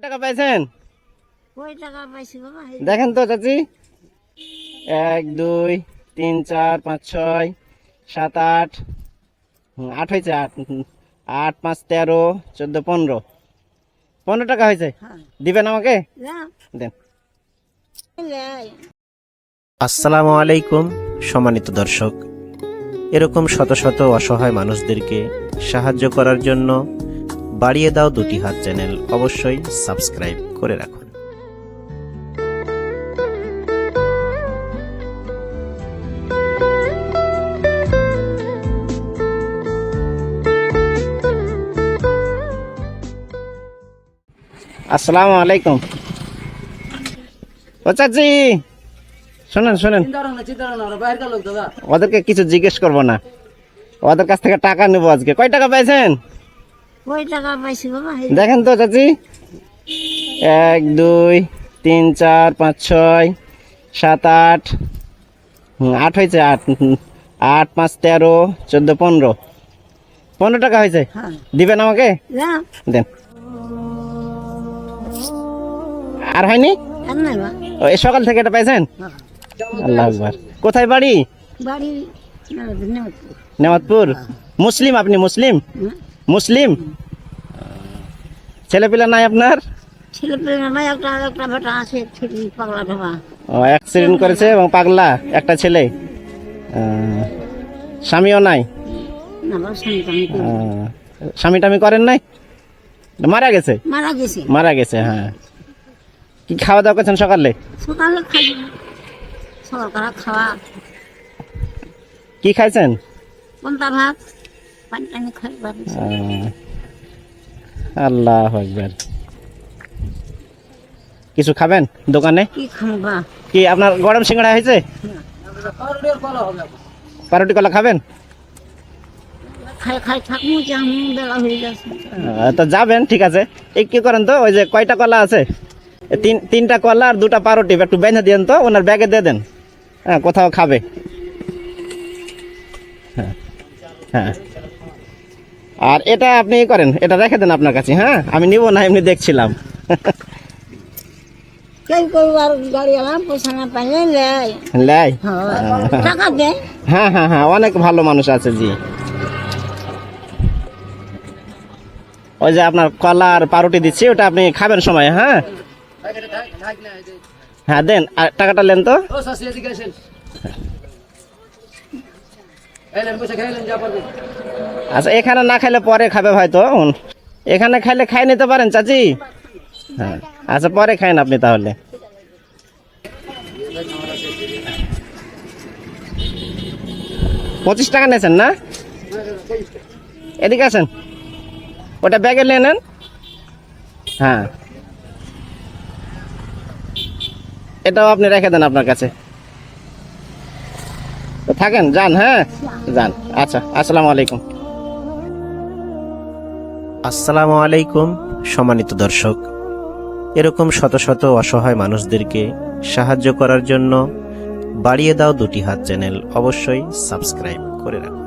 কয় টাকা পাইছেন? কয় টাকা পাইছি বাবা দেখেন তো চাচি। এক দুই তিন চার পাঁচ ছয় সাত আট। আট হয়েছে আট। আট পাঁচ তেরো চোদ্দ পনেরো। পনেরো টাকা হয়েছে? হ্যাঁ। দিবেন আমাকে? দেন। আসসালামু আলাইকুম সম্মানিত দর্শক। এরকম শত শত অসহায় মানুষদেরকে সাহায্য করার জন্য বাড়িয়ে দাও দুটি হাত চ্যানেল। অবশ্যই সাবস্ক্রাইব করে রাখুন। আসসালামু আলাইকুম। ও চাচি শোনেন। শোনেন ওদেরকে কিছু জিজ্ঞেস করব না। ওদের কাছ থেকে টাকা নেব আজকে। কয় টাকা পাইছেন কয় টাকা পাইছি বাবা এই দেখেন তো চাচি। এক দুই তিন চার পাঁচ ছয় সাত আট। আট হয়েছে আট। আট পাঁচ তেরো চোদ্দ পনেরো। পনেরো টাকা হয়েছে। হ্যাঁ। দিবেন আমাকে? দেন। আর হয়নি? সকাল থেকে এটা পাইছেন? হ্যাঁ। আল্লাহ আকবার। কোথায় বাড়ি? বাড়ি না, ধন্যবাদ। নেমাতপুর মুসলিম আপনি মুসলিম? মুসলিম? ছেলেপিলা নাই আপনার? ছেলে পেলে নাই একটা একটা বেটা আছে পাগলা ঢোকা ও অ্যাক্সিডেন্ট করেছে এবং পাগলা একটা ছেলে। স্বামীও নাই? স্বামী টামি করেন। নাই? মারা গেছে? মারা গেছে। মারা গেছে হ্যাঁ। কি খাওয়া দাওয়া করছেন সকালে? সকালে সকাল খাওয়া। কি খাইছেন? কোনটা ভাত পানি টানি খাই বাড়ি আহ, আল্লাহ একবার কিছু খাবেন দোকানে? কি আপনার গরম সিঙ্গাড়া হয়েছে? পারোটি কলা খাবেন? তো যাবেন ঠিক আছে। এই কি করেন তো ওই যে কয়টা কলা আছে? তিন তিনটা কলা আর দুটা পারোটি একটু বেঁধে দিন তো ওনার ব্যাগে দিয়ে দেন। হ্যাঁ কোথাও খাবে। হ্যাঁ হ্যাঁ। আর এটা আপনি করেন এটা রেখে দেন আপনার কাছে হ্যাঁ? আমি নিব না এমনি দেখছিলাম। হ্যাঁ হ্যাঁ হ্যাঁ অনেক ভালো মানুষ আছে জি। ওই যে আপনার কলা আর পাউরুটি দিচ্ছি ওটা আপনি খাবেন সময় হ্যাঁ? হ্যাঁ দেন আর টাকাটা নেন তো? আচ্ছা এখানে না খাইলে পরে খাবে হয়তো। এখানে খাইলে খাই নিতে পারেন, চাচি? হ্যাঁ আচ্ছা পরে খাইন আপনি তাহলে। পঁচিশ টাকা নিয়েছেন না? এদিকে আছেন ওটা ব্যাগে নিয়ে নেন। হ্যাঁ। এটাও আপনি রেখে দেন আপনার কাছে। থাকেন? যান হ্যাঁ? যান। আচ্ছা আসসালামু আলাইকুম। আসসালামু আলাইকুম, সম্মানিত দর্শক। এরকম শত শত অসহায় মানুষদেরকে সাহায্য করার জন্য বাড়িয়ে দাও দুটি হাত চ্যানেল অবশ্যই সাবস্ক্রাইব করে রাখুন।